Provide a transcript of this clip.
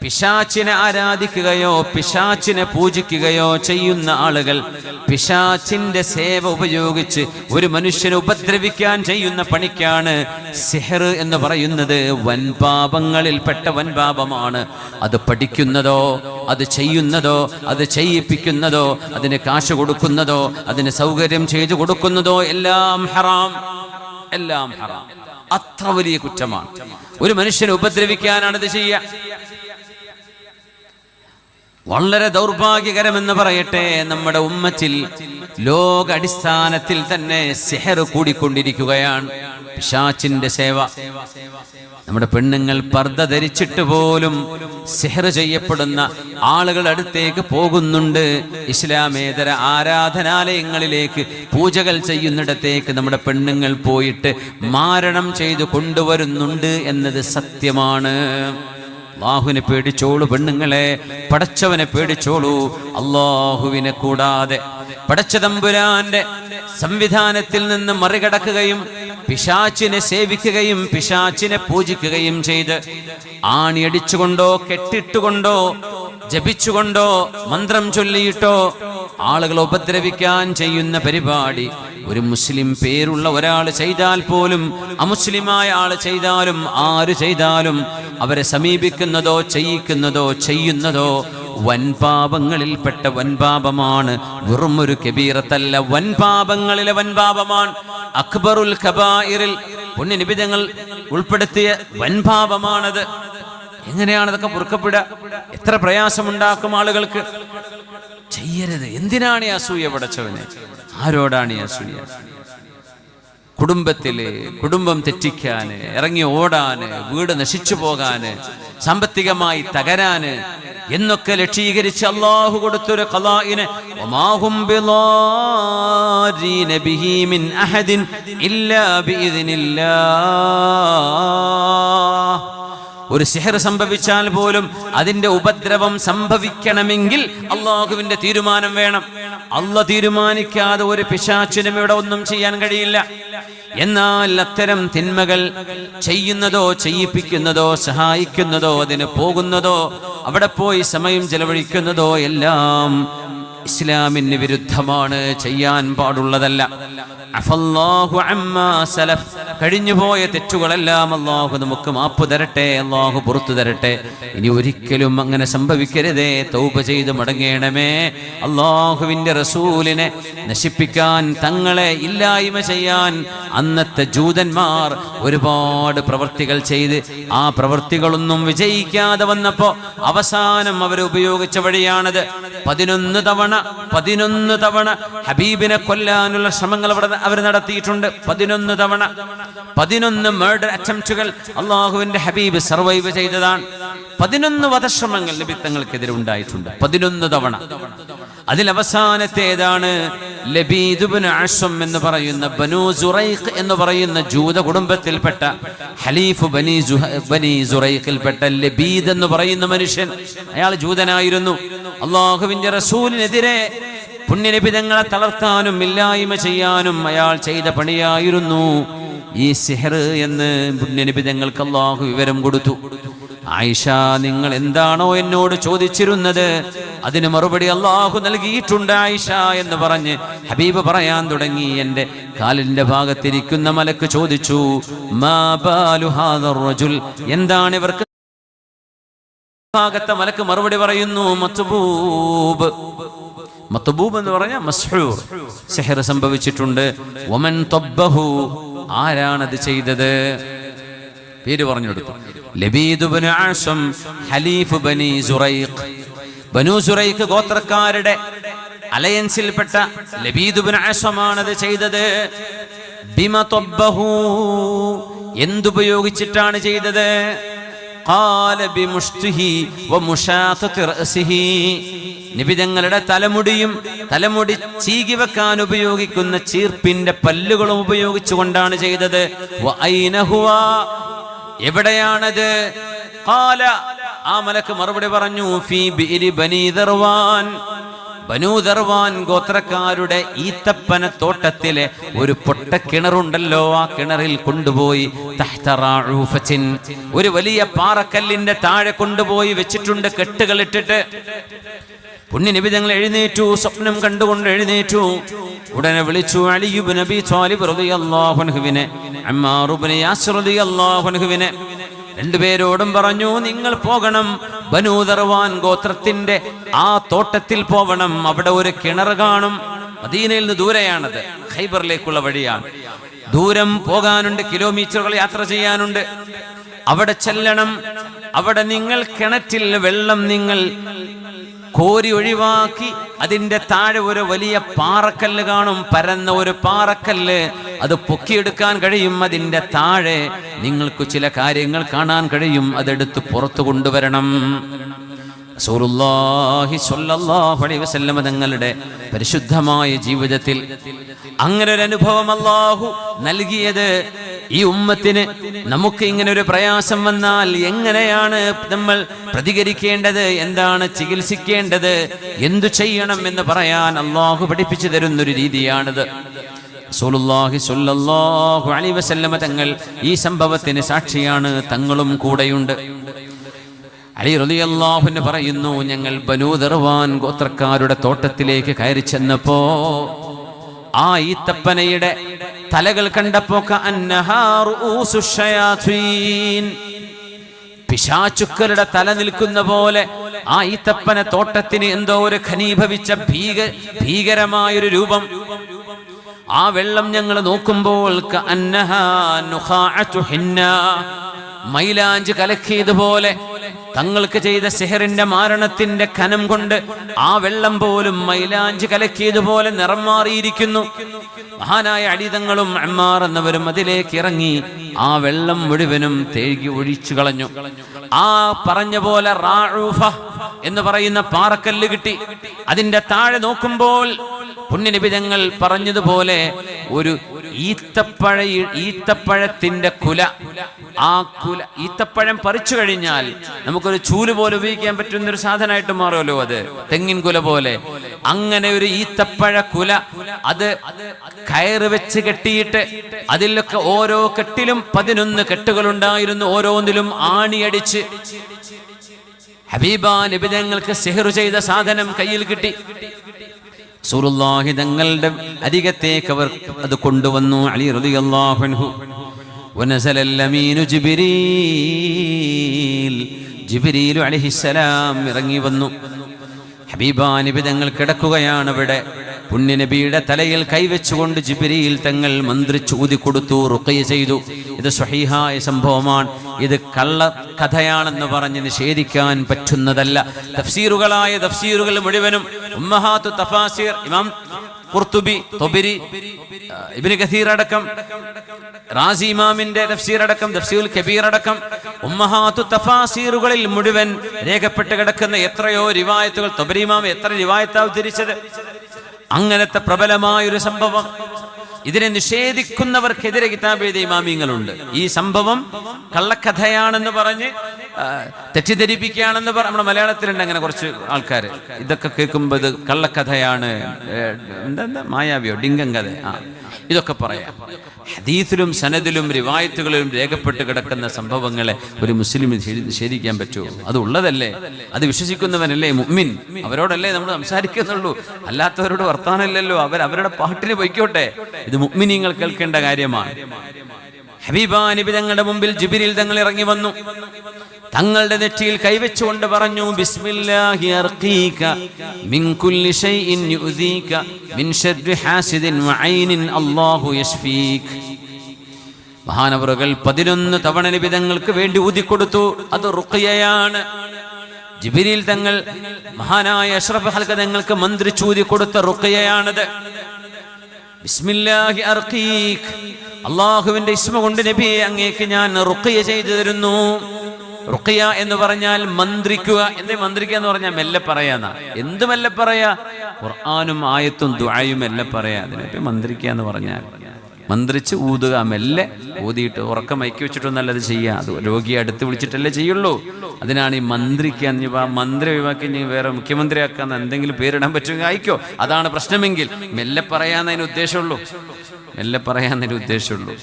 പിശാച്ചിനെ ആരാധിക്കുകയോ പിശാച്ചിനെ പൂജിക്കുകയോ ചെയ്യുന്ന ആളുകൾ പിശാച്ചിന്റെ സേവ ഉപയോഗിച്ച് ഒരു മനുഷ്യനെ ഉപദ്രവിക്കാൻ ചെയ്യുന്ന പണിക്കാണ് സിഹർ എന്ന് പറയുന്നത്. വൻപാപങ്ങളിൽപ്പെട്ട വൻപാപമാണ് അത് പഠിക്കുന്നതോ അത് ചെയ്യുന്നതോ അത് ചെയ്യിപ്പിക്കുന്നതോ അതിന് കാശ് കൊടുക്കുന്നതോ അതിന് സൗകര്യം ചെയ്തു കൊടുക്കുന്നതോ എല്ലാം ഹറാം. എല്ലാം ഹറാം. അത്ര വലിയ കുറ്റമാണ്. ഒരു മനുഷ്യനെ ഉപദ്രവിക്കാനാണ് ഇത് ചെയ്യുക. വളരെ ദൗർഭാഗ്യകരമെന്ന് പറയട്ടെ നമ്മുടെ ഉമ്മത്തിൽ ലോക അടിസ്ഥാനത്തിൽ തന്നെ സെഹർ കൂടിക്കൊണ്ടിരിക്കുകയാണ്. പിശാച്ചിന്റെ സേവ. നമ്മുടെ പെണ്ണുങ്ങൾ പർദ്ദ ധരിച്ചിട്ട് പോലും സെഹർ ചെയ്യപ്പെടുന്ന ആളുകൾ അടുത്തേക്ക് പോകുന്നുണ്ട്. ഇസ്ലാമേതര ആരാധനാലയങ്ങളിലേക്ക് പൂജകൾ ചെയ്യുന്നിടത്തേക്ക് നമ്മുടെ പെണ്ണുങ്ങൾ പോയിട്ട് മാരണം ചെയ്തു കൊണ്ടുവരുന്നുണ്ട് എന്നത് സത്യമാണ്. അള്ളാഹുവിനെ പേടിച്ചോളൂ പെണ്ണുങ്ങളെ പടച്ചവനെ പേടിച്ചോളൂ. അള്ളാഹുവിനെ കൂടാതെ പടച്ച തമ്പുരാന്റെ സംവിധാനത്തിൽ നിന്ന് മറികടക്കുകയും പിശാച്ചിനെ സേവിക്കുകയും പിശാച്ചിനെ പൂജിക്കുകയും ചെയ്ത് ആണിയടിച്ചുകൊണ്ടോ കെട്ടിട്ടുകൊണ്ടോ ജപിച്ചുകൊണ്ടോ മന്ത്രം ചൊല്ലിയിട്ടോ ആളുകളെ ഉപദ്രവിക്കാൻ ചെയ്യുന്ന പരിപാടി. ഒരു മുസ്ലിം പേരുള്ള ഒരാൾ ചെയ്താൽ പോലും അമുസ്ലിമായ ആൾ ചെയ്താലും ആര് ചെയ്താലും അവരെ സമീപിക്കുന്നതോ ചെയ്യിക്കുന്നതോ ചെയ്യുന്നതോ വൻപാപങ്ങളിൽപ്പെട്ട വൻപാപമാണ് വെറും ഒരു കബീറത്തല്ല വൻപാപങ്ങളിലെ വൻപാപമാണ് അക്ബറുൽ ഖബായിറിൽ പുണ്യനിബിധങ്ങൾ ഉൾപ്പെടുത്തിയ വൻപാപമാണത് എങ്ങനെയാണ് അതൊക്കെ പൊറുക്കപ്പെടുക? എത്ര പ്രയാസമുണ്ടാക്കും ആളുകൾക്ക്? ചെയ്യരുത്. എന്തിനാണ് ഈ അസൂയ പടച്ചവനെ? ആരോടാണ് ഈ അസൂയ? കുടുംബത്തിൽ കുടുംബം തെറ്റിക്കാന് ഇറങ്ങി ഓടാന് വീട് നശിച്ചു പോകാന് സാമ്പത്തികമായി തകരാന് എന്നൊക്കെ ലക്ഷീകരിച്ച് അള്ളാഹു കൊടുത്തൊരു കലായിന് ഒരു സിഹർ സംഭവിച്ചാൽ പോലും അതിന്റെ ഉപദ്രവം സംഭവിക്കണമെങ്കിൽ അള്ളാഹുവിന്റെ തീരുമാനം വേണം. അല്ല തീരുമാനിക്കാതെ ഒരു പിശാച്ചിനും ഇവിടെ ഒന്നും ചെയ്യാൻ കഴിയില്ല. എന്നാൽ അത്തരം തിന്മകൾ ചെയ്യുന്നതോ ചെയ്യിപ്പിക്കുന്നതോ സഹായിക്കുന്നതോ അതിന് പോകുന്നതോ അവിടെ പോയി സമയം ചെലവഴിക്കുന്നതോ എല്ലാം ഇസ്ലാമിന് വിരുദ്ധമാണ് ചെയ്യാൻ പാടുള്ളതല്ല. അഫല്ലാഹു അമ്മാ സലഫ്. കഴിഞ്ഞുപോയ തെറ്റുകളെല്ലാം അള്ളാഹു നമുക്ക് മാപ്പ് തരട്ടെ അള്ളാഹു പുറത്തു തരട്ടെ. ഇനി ഒരിക്കലും അങ്ങനെ സംഭവിക്കരുതേ. തൗപ ചെയ്ത് മടങ്ങേണമേ. അള്ളാഹുവിന്റെ റസൂലിനെ നശിപ്പിക്കാൻ തങ്ങളെ ഇല്ലായ്മ ചെയ്യാൻ അന്നത്തെ ജൂതന്മാർ ഒരുപാട് പ്രവൃത്തികൾ ചെയ്ത് ആ പ്രവൃത്തികളൊന്നും വിജയിക്കാതെ വന്നപ്പോ അവസാനം അവർ ഉപയോഗിച്ച വഴിയാണത്. പതിനൊന്ന് തവണ പതിനൊന്ന് തവണ ഹബീബിനെ കൊല്ലാനുള്ള ശ്രമങ്ങൾ അവിടെ അവർ നടത്തിയിട്ടുണ്ട്. പതിനൊന്ന് തവണ. പതിനൊന്ന് മേർഡർ അറ്റംപ്റ്റുകൾ അള്ളാഹുവിന്റെ ഹബീബ് സർവൈവ് ചെയ്തതാണ്. പതിനൊന്ന് വധശ്രമങ്ങൾ ലഭിത്തങ്ങൾക്കെതിരെ ഉണ്ടായിട്ടുണ്ട്. പതിനൊന്ന് തവണ. അതിൽ അവസാനത്തേതാണ് ലബീദുബിന് എന്ന് പറയുന്ന ബനു സുറൈഖ് എന്ന് പറയുന്ന ജൂത കുടുംബത്തിൽപ്പെട്ട ഹലീഫ് ബനി ബനി സുറൈഖിൽപ്പെട്ട ലബീദ് എന്ന് പറയുന്ന മനുഷ്യൻ. അയാൾ ജൂതനായിരുന്നു. അള്ളാഹുവിന്റെ റസൂലിനെതിരെ പുണ്യനിബിതങ്ങളെ തളർത്താനും ഇല്ലായ്മ ചെയ്യാനും അയാൾ ചെയ്ത പണിയായിരുന്നു. ഈ സിഹർ എന്ന് പുണ്യനിബിതങ്ങൾക്ക് അള്ളാഹു വിവരം കൊടുത്തു. ആയിഷ നിങ്ങൾ എന്താണോ എന്നോട് ചോദിച്ചിരുന്നത്? അതിന് മറുപടി അള്ളാഹു നൽകിയിട്ടുണ്ട് ആയിഷ എന്ന് പറഞ്ഞ് ഹബീബ് പറയാൻ തുടങ്ങി. എന്റെ കാലിന്റെ ഭാഗത്തിരിക്കുന്ന മലക്ക് ചോദിച്ചു എന്താണ് ഇവർക്ക് ഭാഗത്തെ മലക്ക് മറുപടി പറയുന്നു മത്തുബൂബ് മത്തുബൂബ് എന്ന് പറഞ്ഞാൽ മസ്ഹൂർ. സെഹർ സംഭവിച്ചിട്ടുണ്ട്. ഒമൻ തൊബഹു ആരാണത് ചെയ്തത്? പേര് പറഞ്ഞു കൊടുത്തു ലബീദ് ഇബ്നു ആസം ഹലീഫ് ബനി സുറൈഖ്. ബനു സുറൈഖ് ഗോത്രക്കാരുടെ അലയൻസിൽപ്പെട്ട ലബീദ് ബനു ആസമാണത് ചെയ്തത്. ബിമ തൊബഹു എന്തുപയോഗിച്ചിട്ടാണ് ചെയ്തത്? قال بمشته ومشاطة رأسه നിബിതങ്ങളുടെ തലമുടിയും തലമുടി ചീകി വെക്കാൻ ഉപയോഗിക്കുന്ന ചീർപ്പിന്റെ പല്ലുകളും ഉപയോഗിച്ചുകൊണ്ടാണ് ചെയ്തത് വഅൈന ഹുവ? എവിടെയാണത് ഖാല ആ മലക്ക് മറുപടി പറഞ്ഞു ഫീ ബിഇരി ബനി ദർവാൻ ബനൂദർവാൻ ഗോത്രക്കാരുടെ ഈത്തപ്പന തോട്ടത്തിലെ ഒരു പൊട്ട കിണറുണ്ടല്ലോ ആ കിണറിൽ കൊണ്ടുപോയി. ഒരു വലിയ പാറക്കല്ലിന്റെ താഴെ കൊണ്ടുപോയി വെച്ചിട്ടുണ്ട് കെട്ടുകളിട്ടിട്ട് പുണ്യനബി തങ്ങൾ എഴുന്നേറ്റു സ്വപ്നം കണ്ടുകൊണ്ട് എഴുന്നേറ്റു. ഉടനെ വിളിച്ചു അലിയുബ് നബി ത്വാലിബ് റളിയല്ലാഹു അൻഹുവിനെ അമ്മാർ ഇബ്നു യാസിർ റളിയല്ലാഹു അൻഹുവിനെ. രണ്ടുപേരോടും പറഞ്ഞു നിങ്ങൾ പോകണം. ബനൂദർവാൻ ഗോത്രത്തിന്റെ ആ തോട്ടത്തിൽ പോകണം അവിടെ ഒരു കിണർ കാണും. മദീനയിൽ നിന്ന് ദൂരെയാണത്. ഖൈബറിലേക്കുള്ള വഴിയാണ്. ദൂരം പോകാനുണ്ട് കിലോമീറ്ററുകൾ യാത്ര ചെയ്യാനുണ്ട്. അവിടെ ചെല്ലണം. അവിടെ നിങ്ങൾ കിണറ്റിൽ വെള്ളം നിങ്ങൾ കോരി ഒഴിവാക്കി അതിന്റെ താഴെ ഒരു വലിയ പാറക്കല്ല് കാണും. പരന്ന ഒരു പാറക്കല്ല്. അത് പൊക്കിയെടുക്കാൻ കഴിയും. അതിന്റെ താഴെ നിങ്ങൾക്ക് ചില കാര്യങ്ങൾ കാണാൻ കഴിയും. അതെടുത്ത് പുറത്തു കൊണ്ടുവരണം. തങ്ങളുടെ പരിശുദ്ധമായ ജീവിതത്തിൽ അങ്ങനെ ഒരു അനുഭവം അല്ലാഹു നൽകിയത്. ഈ ഉമ്മത്തിന് നമുക്ക് ഇങ്ങനെ ഒരു പ്രയാസം വന്നാൽ എങ്ങനെയാണ് നമ്മൾ പ്രതികരിക്കേണ്ടത്? എന്താണ് ചികിത്സിക്കേണ്ടത്? എന്തു ചെയ്യണം എന്ന് പറയാൻ അള്ളാഹു പഠിപ്പിച്ചു തരുന്നൊരു രീതിയാണിത്. അലൈഹി വസല്ലമ തങ്ങൾ ഈ സംഭവത്തിന് സാക്ഷിയാണ്. തങ്ങളും കൂടെയുണ്ട്. അലി റളിയല്ലാഹുവിന് പറയുന്നു ഞങ്ങൾ ബനൂ ദർവാൻ ഗോത്രക്കാരുടെ തോട്ടത്തിലേക്ക് കയറി ചെന്നപ്പോ ആ ഈത്തപ്പനയുടെ തലകൾ കണ്ടപ്പോ കഅന്നഹാ റൂസു പിശാചുക്കളുടെ തല നിൽക്കുന്ന പോലെ ആ ഈത്തപ്പന തോട്ടത്തിന് എന്തോ ഒരു ഖനീഭവിച്ച ഭീക ഭീകരമായൊരു രൂപം. ആ വെള്ളം ഞങ്ങൾ നോക്കുമ്പോൾ മൈലാഞ്ച് കലക്കിയതുപോലെ തങ്ങൾക്ക് ചെയ്ത സെഹറിന്റെ മാരണത്തിന്റെ കനം കൊണ്ട് ആ വെള്ളം പോലും മൈലാഞ്ച് കലക്കിയതുപോലെ നിറം മാറിയിരിക്കുന്നു. മഹാനായ അടിതങ്ങളും അമ്മാർ എന്നവരും അതിലേക്ക് ഇറങ്ങി ആ വെള്ളം മുഴുവനും തേകി ഒഴിച്ചു കളഞ്ഞു. ആ പറഞ്ഞ പോലെ റാഴൂഫ എന്ന് പറയുന്ന പാറക്കല്ല് കിട്ടി. അതിന്റെ താഴെ നോക്കുമ്പോൾ പുണ്യനിബിതങ്ങൾ പറഞ്ഞതുപോലെ ഒരു ഈത്തപ്പഴ ഈത്തപ്പഴത്തിന്റെ കുല. ആ കുല ഈത്തപ്പഴം പറിച്ചു കഴിഞ്ഞാൽ നമുക്കൊരു ചൂൽ പോലെ ഉപയോഗിക്കാൻ പറ്റുന്ന ഒരു സാധനമായിട്ട് മാറുമല്ലോ അത്. തെങ്ങിൻ കുല പോലെ. അങ്ങനെ ഒരു ഈത്തപ്പഴ കുല അത് കയറ് വെച്ച് കെട്ടിയിട്ട് അതിലൊക്കെ ഓരോ കെട്ടിലും പതിനൊന്ന് കെട്ടുകളുണ്ടായിരുന്നു. ഓരോന്നിലും ആണിയടിച്ച് ഹബീബ നിബിതങ്ങൾക്ക് സെഹറു ചെയ്ത സാധനം കയ്യിൽ കിട്ടി. സുറുല്ലാഹി തങ്ങളുടെ അരികത്തേക്ക് അവർ അത് കൊണ്ടുവന്നു. അലി റളിയല്ലാഹു വനസല അൽ-അമീനു ജിബ്രീൽ ജിബ്രീൽ അലൈഹിസ്സലാം ഇറങ്ങി വന്നു. ഹബീബാ നബി തങ്ങൾ കിടക്കുകയാണ് ഇവിടെ പുണ്യനബിയുടെ തലയിൽ കൈവച്ചുകൊണ്ട് ജിബ്രീൽ തങ്ങൾ മന്ത്രി ഊതി കൊടുത്തു റുഖയ ചെയ്തു. ഇത് സ്വഹീഹായ സംഭവമാണ്. ഇത് കള്ള കഥയാണെന്ന് പറഞ്ഞ് നിഷേധിക്കാൻ പറ്റുന്നതല്ല. തഫ്സീറുകളായ തഫ്സീറുകൾ മുഴുവനും ഉമ്മഹാത്തു തഫാസീർ ഇമാം ഖുർത്തുബി തൊബിരി ഇബ്നു കസീർ അടക്കം റാസി ഇമാമിന്റെ തഫ്സീർ അടക്കം തഫ്സീൽ കബീർ അടക്കം ഉമ്മഹാത്തു തഫാസീറുകളിൽ മുഴുവൻ രേഖപ്പെട്ട് കിടക്കുന്ന എത്രയോ റിവായത്തുകൾ തൊബരി ഇമാം എത്ര റിവായത്താ ഉദ്ധരിച്ചത് അങ്ങനത്തെ പ്രബലമായൊരു സംഭവം. ഇതിനെ നിഷേധിക്കുന്നവർക്കെതിരെ കിതാബ് എഴുതിയ ഇമാമിങ്ങളുണ്ട് ഈ സംഭവം കള്ളക്കഥയാണെന്ന് പറഞ്ഞ് തെറ്റിദ്ധരിപ്പിക്കുകയാണെന്ന് പറ നമ്മുടെ മലയാളത്തിലുണ്ട് അങ്ങനെ കുറച്ച് ആൾക്കാർ ഇതൊക്കെ കേൾക്കുമ്പോൾ ഇത് കള്ളക്കഥയാണ്. എന്താ മായാവിയോ? ഡിംഗം കഥ. ആ ഇതൊക്കെ പറയാം. ഹദീസിലും സനദിലും റിവായത്തുകളിലും രേഖപ്പെട്ട് കിടക്കുന്ന സംഭവങ്ങളെ ഒരു മുസ്ലിം നിഷേധിക്കാൻ പറ്റുമോ അത് ഉള്ളതല്ലേ? അത് വിശ്വസിക്കുന്നവനല്ലേ മുമ്മിൻ അവരോടല്ലേ നമ്മൾ സംസാരിക്കുന്നുള്ളൂ. അല്ലാത്തവരോട് വർത്താനല്ലല്ലോ അവർ അവരുടെ പാട്ടിന് പൊയ്ക്കോട്ടെ. ഇത് മുഅ്മിനീങ്ങൾ കേൾക്കേണ്ട കാര്യമാണ്. ഹബീബാനിബി തങ്ങളുടെ മുമ്പിൽ ജിബിരിൽ തങ്ങൾ ഇറങ്ങി വന്നു. തങ്ങളുടെ നെറ്റിയിൽ കൈവച്ചുകൊണ്ട് പറഞ്ഞു ബിസ്മില്ലാഹി അർഖീക മിൻ കുല്ലി മിൻ ഹാസിദിൻ വഐനിൻ അല്ലാഹു യശ്ഫീക. മഹാനവറുകൾ പതിനൊന്ന് തവണ നിബിതങ്ങൾക്ക് വേണ്ടി ഊതിക്കൊടുത്തു. അത് റുഖിയയാണ്. ജിബിരിൽ തങ്ങൾ മഹാനായ അഷ്റഫ് ഹൽക്ക തങ്ങൾക്ക് മന്ത്രിച്ചൂതി കൊടുത്ത റുക്കയാണത് അള്ളാഹുവിന്റെ ഇസ്മ കൊണ്ട് നബിയെ അങ്ങേക്ക് ഞാൻ റുക്കയ ചെയ്തു തരുന്നു. റുഖിയ എന്ന് പറഞ്ഞാൽ മന്ത്രിക്കുക. എന്ത് മന്ത്രിക്കുക എന്ന് പറഞ്ഞാൽ മെല്ലെ പറയാന്നാ. എന്ത് മെല്ലെ പറയാ? ഖുർആാനും ആയത്തും ദുആയും മെല്ലെ പറയാ. അതിനെ മന്ത്രിക്കുക എന്ന് പറഞ്ഞാൽ മന്ത്രിച്ച് ഊതുക മെല്ലെ ഊതിയിട്ട് ഉറക്കം മയക്കി വെച്ചിട്ടൊന്നല്ല അത് ചെയ്യുക അത് രോഗിയെ അടുത്ത് വിളിച്ചിട്ടല്ലേ ചെയ്യുള്ളൂ. അതിനാണ് ഈ മന്ത്രിക്ക് ഇനിയിപ്പോൾ ആ മന്ത്രി ഒഴിവാക്കി ഇനി വേറെ മുഖ്യമന്ത്രിയാക്കാൻ എന്തെങ്കിലും പേരിടാൻ പറ്റുമെങ്കിൽ ആയിക്കോ അതാണ് പ്രശ്നമെങ്കിൽ മെല്ലെ പറയാന്നതിന് ഉദ്ദേശമുള്ളൂ. മെല്ലെ പറയാന്നതിന് ഉദ്ദേശമുള്ളൂ.